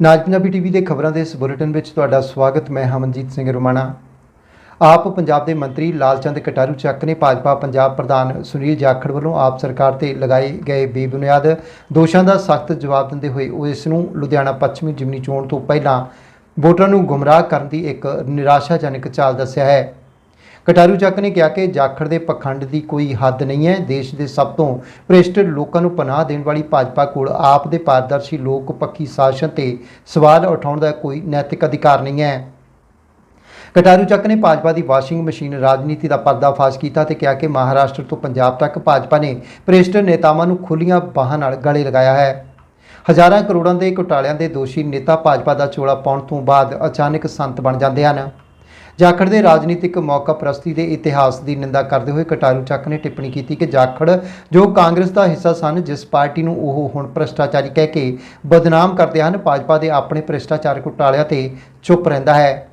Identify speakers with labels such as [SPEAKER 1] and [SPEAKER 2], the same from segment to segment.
[SPEAKER 1] ਨਾਜ Punjabi TV ਦੇ ਖਬਰਾਂ ਦੇ ਇਸ ਬੁਲੇਟਿਨ ਵਿੱਚ ਤੁਹਾਡਾ ਸਵਾਗਤ, ਮੈਂ ਹਮਨਜੀਤ ਸਿੰਘ ਰੋਮਾਣਾ। ਆਪ ਪੰਜਾਬ ਦੇ ਮੰਤਰੀ ਲਾਲਚੰਦ ਕਟਾਰੂ ਚੱਕ ਨੇ ਭਾਜਪਾ ਪੰਜਾਬ ਪ੍ਰਧਾਨ ਸੁਨੀਲ ਜਾਖੜ ਵੱਲੋਂ ਆਪ ਸਰਕਾਰ ਤੇ ਲਗਾਏ ਗਏ ਬੇਬੁਨਿਆਦ ਦੋਸ਼ਾਂ ਦਾ ਸਖਤ ਜਵਾਬ ਦਿੰਦੇ ਹੋਏ ਉਹ ਇਸ ਨੂੰ ਲੁਧਿਆਣਾ ਪੱਛਮੀ ਜਿਮਨੀ ਚੋਣ ਤੋਂ ਪਹਿਲਾਂ ਵੋਟਰਾਂ ਨੂੰ ਗੁੰਮਰਾਹ ਕਰਨ ਦੀ ਇੱਕ ਨਿਰਾਸ਼ਾਜਨਕ ਚਾਲ ਦੱਸਿਆ ਹੈ। ਕਟਾਰੂ ਚੱਕ ਨੇ ਕਿਹਾ ਕਿ ਜਾਖੜ ਦੇ ਪਖੰਡ ਦੀ ਕੋਈ ਹੱਦ ਨਹੀਂ ਹੈ। ਦੇਸ਼ ਦੇ ਸਭ ਤੋਂ ਭ੍ਰਿਸ਼ਟ ਲੋਕਾਂ ਨੂੰ ਪਨਾਹ ਦੇਣ ਵਾਲੀ ਭਾਜਪਾ ਕੋਲ ਆਪ ਦੇ ਪਾਰਦਰਸ਼ੀ ਲੋਕ ਪੱਖੀ ਸ਼ਾਸਨ ਤੇ ਸਵਾਲ ਉਠਾਉਣ ਦਾ ਕੋਈ ਨੈਤਿਕ ਅਧਿਕਾਰ ਨਹੀਂ ਹੈ। ਕਟਾਰੂ ਚੱਕ ਨੇ ਭਾਜਪਾ ਦੀ ਵਾਸ਼ਿੰਗ ਮਸ਼ੀਨ ਰਾਜਨੀਤੀ ਦਾ ਪਰਦਾਫਾਸ਼ ਕੀਤਾ ਤੇ ਕਿਹਾ ਕਿ ਮਹਾਰਾਸ਼ਟਰ ਤੋਂ ਪੰਜਾਬ ਤੱਕ ਭਾਜਪਾ ਨੇ ਭ੍ਰਿਸ਼ਟ ਨੇਤਾਵਾਂ ਨੂੰ ਖੁੱਲੀਆਂ ਬਾਹਾਂ ਨਾਲ ਗਲੇ ਲਗਾਇਆ ਹੈ। ਹਜ਼ਾਰਾਂ ਕਰੋੜਾਂ ਦੇ ਘੁਟਾਲਿਆਂ ਦੇ ਦੋਸ਼ੀ ਨੇਤਾ ਭਾਜਪਾ ਦਾ ਚੋਲਾ ਪਾਉਣ ਤੋਂ ਬਾਅਦ ਅਚਾਨਕ ਸੰਤ ਬਣ ਜਾਂਦੇ ਹਨ। ਜਾਖੜ ਦੇ ਰਾਜਨੀਤਿਕ ਮੌਕਾ ਪ੍ਰਸਤੀ ਦੇ ਇਤਿਹਾਸ ਦੀ ਨਿੰਦਾ ਕਰਦੇ ਹੋਏ ਕਟਾਰੂ ਚੱਕ ਨੇ ਟਿੱਪਣੀ ਕੀਤੀ ਕਿ ਜਾਖੜ, ਜੋ ਕਾਂਗਰਸ ਦਾ ਹਿੱਸਾ ਸਨ, ਜਿਸ ਪਾਰਟੀ ਨੂੰ ਉਹ ਹੁਣ ਭ੍ਰਿਸ਼ਟਾਚਾਰੀ ਕਹਿ ਕੇ ਬਦਨਾਮ ਕਰਦੇ ਹਨ, ਭਾਜਪਾ ਦੇ ਆਪਣੇ ਭ੍ਰਿਸ਼ਟਾਚਾਰ ਘੁਟਾਲਿਆਂ ਤੇ ਚੁੱਪ ਰਹਿੰਦਾ ਹੈ।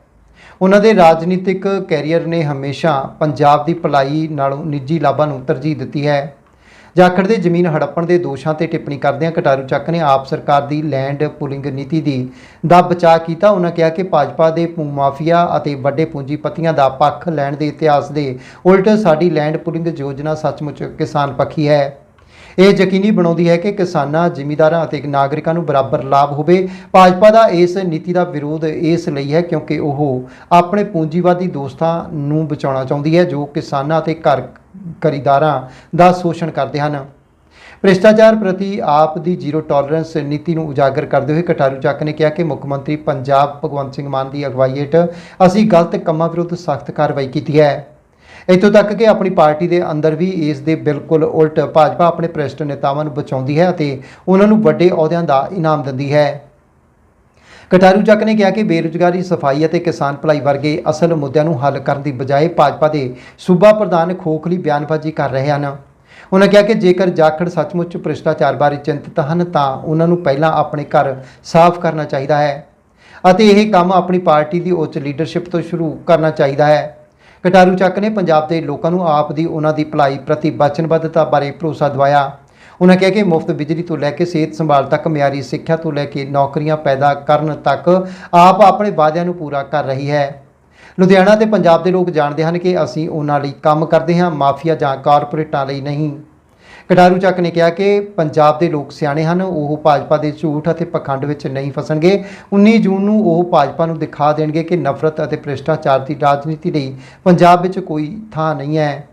[SPEAKER 1] ਉਹਨਾਂ ਦੇ ਰਾਜਨੀਤਿਕ ਕੈਰੀਅਰ ਨੇ ਹਮੇਸ਼ਾ ਪੰਜਾਬ ਦੀ ਭਲਾਈ ਨਾਲੋਂ ਨਿੱਜੀ ਲਾਭਾਂ ਨੂੰ ਤਰਜੀਹ ਦਿੱਤੀ ਹੈ। ਜਾਖੜ ਦੇ ਜ਼ਮੀਨ ਹੜੱਪਣ ਦੇ ਦੋਸ਼ਾਂ ਤੇ ਟਿੱਪਣੀ ਕਰਦਿਆਂ ਕਟਾਰੂ ਚੱਕ ਨੇ ਆਪ ਸਰਕਾਰ ਦੀ ਲੈਂਡ ਪੁਲਿੰਗ ਨੀਤੀ ਦੀ ਦਾ ਬਚਾਅ ਕੀਤਾ। ਉਹਨਾਂ ਕਿਹਾ ਕਿ ਭਾਜਪਾ ਦੇ ਭੂ ਮਾਫੀਆ ਅਤੇ ਵੱਡੇ ਪੂੰਜੀਪਤੀਆਂ ਦਾ ਪੱਖ ਲੈਣ ਦੇ ਇਤਿਹਾਸ ਦੇ ਉਲਟ ਸਾਡੀ ਲੈਂਡ ਪੁਲਿੰਗ ਯੋਜਨਾ ਸੱਚਮੁੱਚ ਕਿਸਾਨ ਪੱਖੀ ਹੈ। ਇਹ ਯਕੀਨੀ ਬਣਾਉਂਦੀ ਹੈ ਕਿ ਕਿਸਾਨਾਂ, ਜ਼ਿਮੀਂਦਾਰਾਂ ਅਤੇ ਨਾਗਰਿਕਾਂ ਨੂੰ ਬਰਾਬਰ ਲਾਭ ਹੋਵੇ। ਭਾਜਪਾ ਦਾ ਇਸ ਨੀਤੀ ਦਾ ਵਿਰੋਧ ਇਸ ਲਈ ਹੈ ਕਿਉਂਕਿ ਉਹ ਆਪਣੇ ਪੂੰਜੀਵਾਦੀ ਦੋਸਤਾਂ ਨੂੰ ਬਚਾਉਣਾ ਚਾਹੁੰਦੀ ਹੈ, ਜੋ ਕਿਸਾਨਾਂ ਅਤੇ ਘਰ ਖਰੀਦਾਰਾਂ ਦਾ ਸ਼ੋਸ਼ਣ ਕਰਦੇ ਹਨ। ਭ੍ਰਿਸ਼ਟਾਚਾਰ ਪ੍ਰਤੀ ਆਪ ਦੀ ਜ਼ੀਰੋ ਟੋਲਰੈਂਸ ਨੀਤੀ ਨੂੰ ਉਜਾਗਰ ਕਰਦੇ ਹੋਏ ਕਟਾਰੂ ਚੱਕ ਨੇ ਕਿਹਾ ਕਿ ਮੁੱਖ ਮੰਤਰੀ ਪੰਜਾਬ ਭਗਵੰਤ ਸਿੰਘ ਮਾਨ ਦੀ ਅਗਵਾਈ ਹੇਠ ਅਸੀਂ ਗਲਤ ਕੰਮਾਂ ਵਿਰੁੱਧ ਸਖਤ ਕਾਰਵਾਈ ਕੀਤੀ ਹੈ। ਇੱਥੋਂ ਤੱਕ ਕਿ ਆਪਣੀ ਪਾਰਟੀ ਦੇ ਅੰਦਰ ਵੀ ਇਸ ਦੇ ਬਿਲਕੁਲ ਉਲਟ ਭਾਜਪਾ ਆਪਣੇ ਭ੍ਰਿਸ਼ਟ ਨੇਤਾਵਾਂ ਨੂੰ ਬਚਾਉਂਦੀ ਹੈ ਅਤੇ ਉਹਨਾਂ ਨੂੰ ਵੱਡੇ ਅਹੁਦਿਆਂ ਦਾ ਇਨਾਮ ਦਿੰਦੀ ਹੈ। ਕਟਾਰੂ ਚੱਕ ਨੇ ਕਿਹਾ ਕਿ ਬੇਰੁਜ਼ਗਾਰੀ, ਸਫ਼ਾਈ ਅਤੇ ਕਿਸਾਨ ਭਲਾਈ ਵਰਗੇ ਅਸਲ ਮੁੱਦਿਆਂ ਨੂੰ ਹੱਲ ਕਰਨ ਦੀ ਬਜਾਏ ਭਾਜਪਾ ਦੇ ਸੂਬਾ ਪ੍ਰਧਾਨ ਖੋਖਲੀ ਬਿਆਨਬਾਜ਼ੀ ਕਰ ਰਹੇ ਹਨ। ਉਹਨਾਂ ਕਿਹਾ ਕਿ ਜੇਕਰ ਜਾਖੜ ਸੱਚਮੁੱਚ ਭ੍ਰਿਸ਼ਟਾਚਾਰ ਬਾਰੇ ਚਿੰਤਤ ਹਨ, ਤਾਂ ਉਹਨਾਂ ਨੂੰ ਪਹਿਲਾਂ ਆਪਣੇ ਘਰ ਸਾਫ਼ ਕਰਨਾ ਚਾਹੀਦਾ ਹੈ ਅਤੇ ਇਹ ਕੰਮ ਆਪਣੀ ਪਾਰਟੀ ਦੀ ਉੱਚ ਲੀਡਰਸ਼ਿਪ ਤੋਂ ਸ਼ੁਰੂ ਕਰਨਾ ਚਾਹੀਦਾ ਹੈ। ਕਟਾਰੂ ਚੱਕ ਨੇ ਪੰਜਾਬ ਦੇ ਲੋਕਾਂ ਨੂੰ ਆਪ ਦੀ ਉਹਨਾਂ ਦੀ ਭਲਾਈ ਪ੍ਰਤੀ ਵਚਨਬੱਧਤਾ ਬਾਰੇ ਭਰੋਸਾ ਦਿਵਾਇਆ। ਉਹਨਾਂ ਕਿਹਾ ਕਿ ਮੁਫਤ ਬਿਜਲੀ ਤੋਂ ਲੈ ਕੇ ਸਿਹਤ ਸੰਭਾਲ ਤੱਕ, ਮਿਆਰੀ ਸਿੱਖਿਆ ਤੋਂ ਲੈ ਕੇ ਨੌਕਰੀਆਂ ਪੈਦਾ ਕਰਨ ਤੱਕ ਆਪ ਆਪਣੇ ਵਾਅਦਿਆਂ ਨੂੰ ਪੂਰਾ ਕਰ ਰਹੀ ਹੈ। ਲੁਧਿਆਣਾ ਤੇ ਪੰਜਾਬ ਦੇ ਲੋਕ ਜਾਣਦੇ ਹਨ ਕਿ ਅਸੀਂ ਉਹਨਾਂ ਲਈ ਕੰਮ ਕਰਦੇ ਹਾਂ, ਮਾਫੀਆ ਜਾਂ ਕਾਰਪੋਰੇਟਾਂ ਲਈ ਨਹੀਂ। ਕਟਾਰੂ ਚੱਕ ਨੇ ਕਿਹਾ ਕਿ ਪੰਜਾਬ ਦੇ ਲੋਕ ਸਿਆਣੇ ਹਨ, ਉਹ ਭਾਜਪਾ ਦੇ ਝੂਠ ਅਤੇ ਪਖੰਡ ਵਿੱਚ ਨਹੀਂ ਫਸਣਗੇ। 19 ਜੂਨ ਨੂੰ ਉਹ ਭਾਜਪਾ ਨੂੰ ਦਿਖਾ ਦੇਣਗੇ ਕਿ ਨਫ਼ਰਤ ਅਤੇ ਭ੍ਰਿਸ਼ਟਾਚਾਰ ਦੀ ਰਾਜਨੀਤੀ ਲਈ ਪੰਜਾਬ ਵਿੱਚ ਕੋਈ ਥਾਂ ਨਹੀਂ ਹੈ।